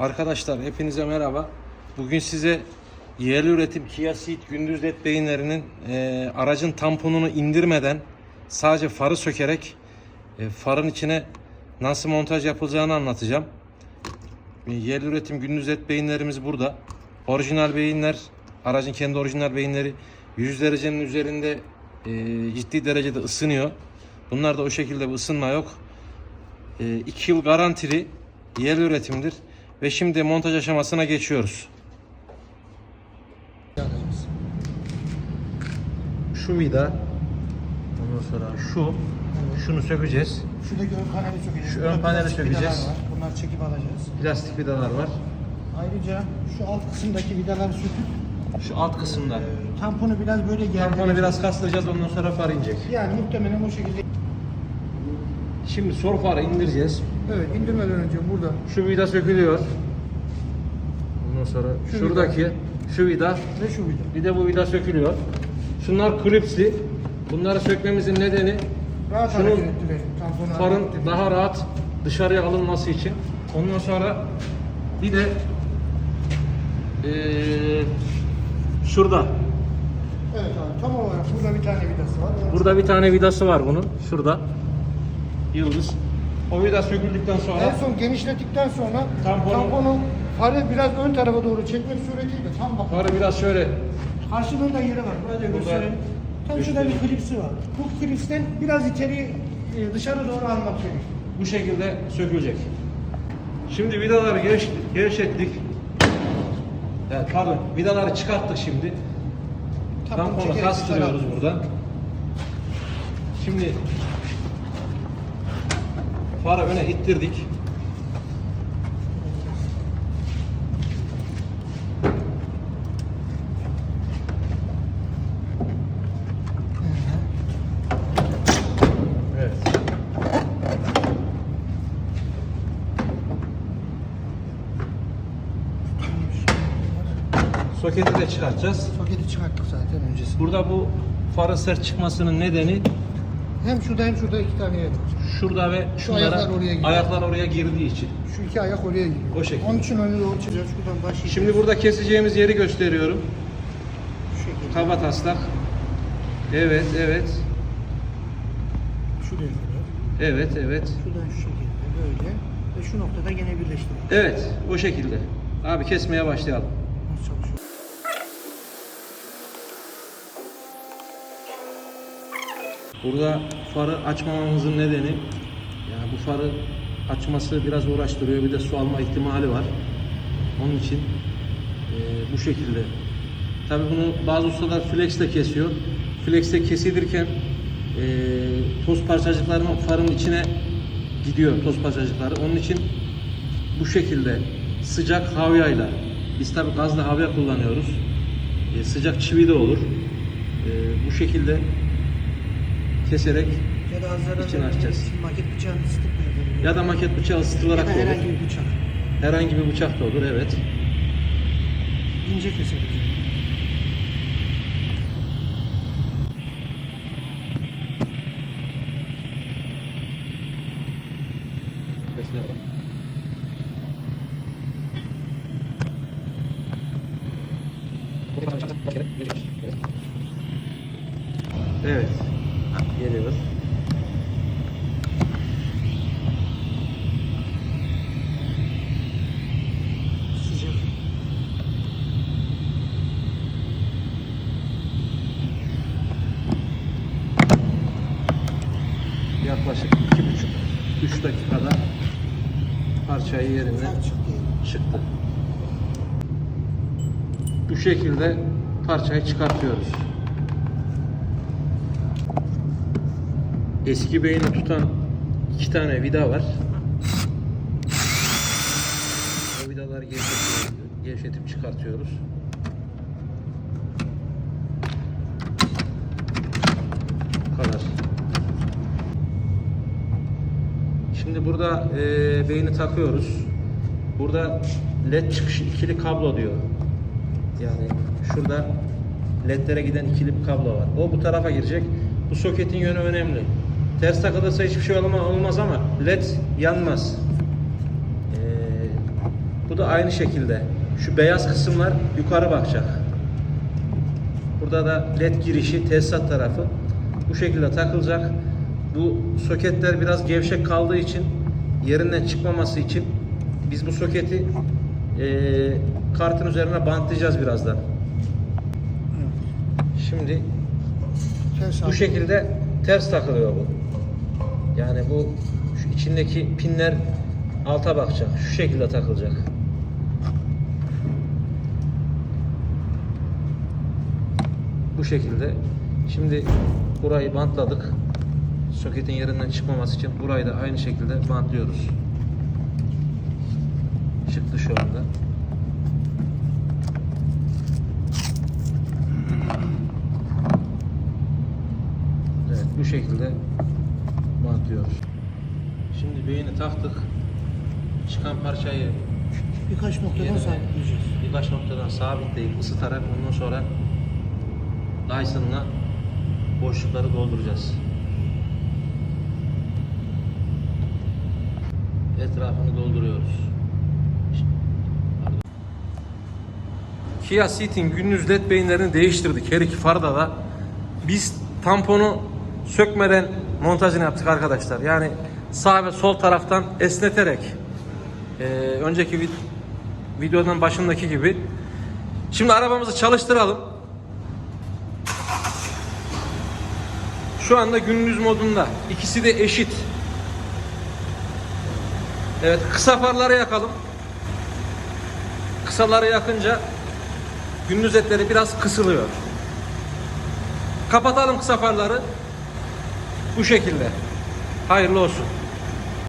Arkadaşlar hepinize merhaba. Bugün size yerli üretim Kia Ceed gündüz led beyinlerinin e, aracın tamponunu indirmeden sadece farı sökerek e, farın içine nasıl montaj yapılacağını anlatacağım. E, yerli üretim gündüz led beyinlerimiz burada. Orijinal beyinler, aracın kendi orijinal beyinleri 100 derecenin üzerinde e, ciddi derecede ısınıyor. Bunlar da o şekilde bir ısınma yok. 2 yıl garantili yerli üretimdir. Ve şimdi montaj aşamasına geçiyoruz. Şu vida, ondan sonra şu, şunu sökeceğiz. Şuradaki ön paneli sökeceğiz. Şu Burada ön paneli plastik sökeceğiz. vidalar var. Bunları çekip alacağız. Plastik vidalar var. Ayrıca şu alt kısımdaki vidaları söküp Şu alt kısımda. e, tamponu biraz böyle gerdireceğiz. Tamponu biraz kaslayacağız ondan sonra far inecek. Yani muhtemelen o şekilde. Şimdi sol farı indireceğiz. Evet indirmeden önce burada Şu vida sökülüyor. Ondan sonra Şu şuradaki şu vida ve şu vida. bir de bu vida sökülüyor. Şunlar klipsli. Bunları sökmemizin nedeni Rahat Şunun farın daha rahat dışarıya alınması için. Ondan sonra bir de eee, şurada Evet abi tam olarak burada bir tane vidası var. Burada bir tane vidası var bunun. Şurada. Yıldız. O vida söküldükten En sonra son genişlettikten sonra Tamponu- tamponu farı biraz ön tarafa doğru çekmek suretiyle tam bak. farı biraz şöyle Karşılığında yeri var. Burada gösterelim. Tam şurada bir klipsi var. Bu klipsten biraz içeri e, dışarı doğru almak gerekiyor. bu şekilde sökülecek. Şimdi vidaları geç, gevşettik. Evet, pardon, vidaları çıkarttık şimdi. Tamponu kastırıyoruz buradan. Şimdi farı öne ittirdik. Evet. Soketi de çıkartacağız. Soketi çıkarttık zaten öncesinde. Burada bu farın sert çıkmasının nedeni Hem şurada hem şurada iki tane yer var. şurada ve şunlara ayaklar oraya giriyor. ayaklar oraya girdiği için. Şu iki ayak oraya giriyor. O şekilde. Onun için öne doğru çıkacağız. Şuradan başlayacağız. Şimdi burada keseceğimiz yeri gösteriyorum. şu şekilde. Kaba taslak. Evet, evet. Şuraya kadar. Evet, evet. Şuradan şu şekilde böyle. Ve şu noktada gene birleştiriyoruz. Evet, o şekilde. Abi kesmeye başlayalım. Burada farı açmamamızın nedeni yani bu farı açması biraz uğraştırıyor. Bir de su alma ihtimali var. Onun için eee, bu şekilde. Tabi bunu bazı ustalar flexle kesiyor. Flexle kesilirken eee toz parçacıklarının farın içine gidiyor toz parçacıkları. Onun için bu şekilde sıcak havyayla biz tabi gazlı havya kullanıyoruz. Eee, sıcak çivi de olur. Eee, bu şekilde keserek İçini açacağız. Maket bıçağını ısıtıp ya da maket bıçağı ısıtılarak da olur. herhangi bir bıçak. Herhangi bir bıçak da olur evet. İnce keseriz. Evet. Geliyor. Sıcak. Yaklaşık iki buçuk, üç dakikada parçayı yerine çıktı. Bu şekilde parçayı çıkartıyoruz. Eski beyni tutan iki tane vida var. O vidaları gevşetiyoruz, gevşetip çıkartıyoruz. Bu kadar. Şimdi burada e, beyni takıyoruz. Burada led çıkışı ikili kablo diyor. Yani şurada ledlere giden ikili bir kablo var. O bu tarafa girecek. Bu soketin yönü önemli. Ters takılırsa hiçbir şey olma- olmaz ama led yanmaz. Ee, bu da aynı şekilde. Şu beyaz kısımlar yukarı bakacak. Burada da led girişi tesisat tarafı bu şekilde takılacak. Bu soketler biraz gevşek kaldığı için yerinden çıkmaması için biz bu soketi eee, kartın üzerine bantlayacağız birazdan. Şimdi Ters bu şekilde ters takılıyor bu. Yani bu şu içindeki pinler alta bakacak. Şu şekilde takılacak. Bu şekilde. Şimdi burayı bantladık. Soketin yerinden çıkmaması için burayı da aynı şekilde bantlıyoruz. Çıktı şu anda. Evet bu şekilde bantlıyoruz. Şimdi beyni taktık. Çıkan parçayı Birkaç noktadan Yerine sabitleyeceğiz. birkaç noktadan sabitleyip ısıtarak ondan sonra Dyson'la boşlukları dolduracağız. Etrafını dolduruyoruz. Kia Ceed'in gündüz led beyinlerini değiştirdik her iki farda da. Biz tamponu sökmeden montajını yaptık arkadaşlar. Yani sağ ve sol taraftan esneterek eee, önceki vid- videonun başındaki gibi. Şimdi arabamızı çalıştıralım. Şu anda gündüz modunda. İkisi de eşit. Evet kısa farları yakalım. Kısaları yakınca gündüz etleri biraz kısılıyor. Kapatalım kısa farları. Bu şekilde. Hayırlı olsun.